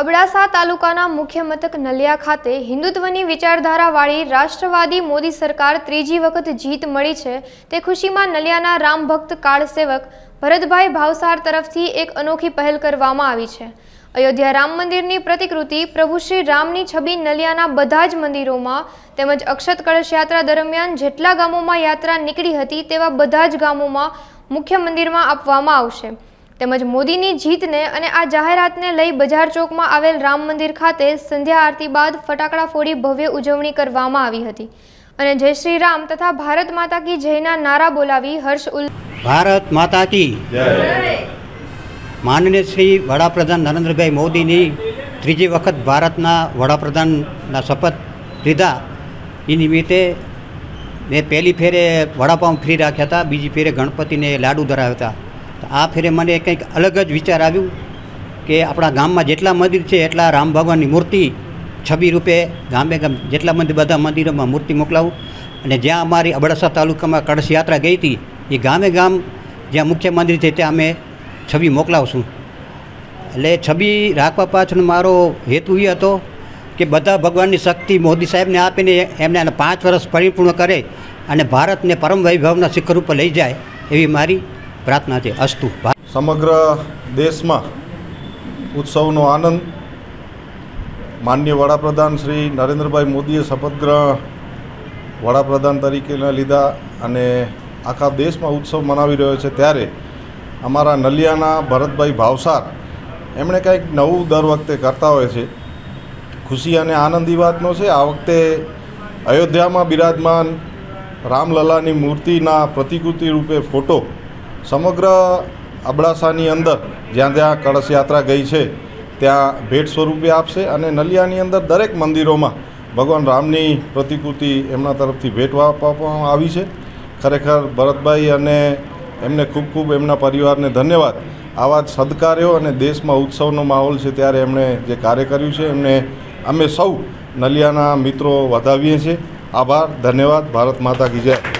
અબડાસા તાલુકાના મુખ્ય મથક નલિયા ખાતે હિન્દુત્વની વિચારધારાવાળી રાષ્ટ્રવાદી મોદી સરકાર ત્રીજી વખત જીત મળી છે તે ખુશીમાં નલિયાના રામ ભક્ત કાળસેવક ભરતભાઈ ભાવસાર તરફથી એક અનોખી પહેલ કરવામાં આવી છે. અયોધ્યા રામ મંદિરની પ્રતિકૃતિ પ્રભુ શ્રી રામની છબી નલિયાના બધા જ મંદિરોમાં તેમજ અક્ષત કળશ યાત્રા દરમિયાન જેટલા ગામોમાં યાત્રા નીકળી હતી તેવા બધા જ ગામોમાં મુખ્ય મંદિરમાં આપવામાં આવશે. તેમજ મોદીની જીતને અને આ જાહેરાતને લઈ બજાર ચોકમાં આવેલ રામ મંદિર ખાતે સંધ્યા આરતી બાદ ફટાકડા ફોડી ભવ્ય ઉજવણી કરવામાં આવી હતી. અને જય શ્રી રામ તથા ભારત માતા કી જયના નારા બોલાવી હર્ષ ઉલ્લાસ ભારત માતા કી માનનીય શ્રી વડાપ્રધાન નરેન્દ્રભાઈ મોદીની ત્રીજી વખત ભારતના વડાપ્રધાનના શપથ લીધા. એ નિમિત્તે મેં પહેલી ફેરે વડાપાઉં ફ્રી રાખ્યા હતા, બીજી ફેરે ગણપતિને લાડુ ધરાવ્યા હતા. આ ફેરે મને કંઈક અલગ જ વિચાર આવ્યું કે આપણા ગામમાં જેટલા મંદિર છે એટલા રામ ભગવાનની મૂર્તિ છબી રૂપે ગામે ગામ જેટલા મંદિર, બધા મંદિરોમાં મૂર્તિ મોકલાવું. અને જ્યાં અમારી અબડાસા તાલુકામાં કળશ યાત્રા ગઈ હતી, એ ગામે ગામ જ્યાં મુખ્ય મંદિર છે ત્યાં અમે છબી મોકલાવશું. એટલે છબી રાખવા પાછળ મારો હેતુ એ હતો કે બધા ભગવાનની શક્તિ મોદી સાહેબને આપીને એમને આને પાંચ વર્ષ પરિપૂર્ણ કરે અને ભારતને પરમ વૈભવના શિખર ઉપર લઈ જાય એવી મારી પ્રાર્થના છે અસ્તુ. સમગ્ર દેશમાં ઉત્સવનો આનંદ માનનીય વડાપ્રધાન શ્રી નરેન્દ્રભાઈ મોદીએ શપથ વડાપ્રધાન તરીકેના લીધા અને આખા દેશમાં ઉત્સવ મનાવી રહ્યો છે ત્યારે અમારા નલિયાના ભરતભાઈ ભાવસાર એમણે કંઈક નવું દર વખતે કરતા હોય છે. ખુશી અને આનંદી વાતનો છે, આ વખતે અયોધ્યામાં બિરાજમાન રામલલાની મૂર્તિના પ્રતિકૃતિ રૂપે ફોટો સમગ્ર અબડાસાની અંદર જ્યાં જ્યાં કળશ યાત્રા ગઈ છે, ત્યાં ભેટ સ્વરૂપે આપશે અને નલિયાની અંદર દરેક મંદિરોમાં ભગવાન રામની પ્રતિકૃતિ એમના તરફથી ભેટ આપવામાં આવી છે. ખરેખર ભરતભાઈ અને એમને ખૂબ ખૂબ એમના પરિવારને ધન્યવાદ. આવા જ સદકાર્યો અને દેશમાં ઉત્સવનો માહોલ છે ત્યારે એમણે જે કાર્ય કર્યું છે, એમને અમે સૌ નલિયાના મિત્રો વધાવીએ છીએ. આભાર, ધન્યવાદ, ભારત માતા કી જય.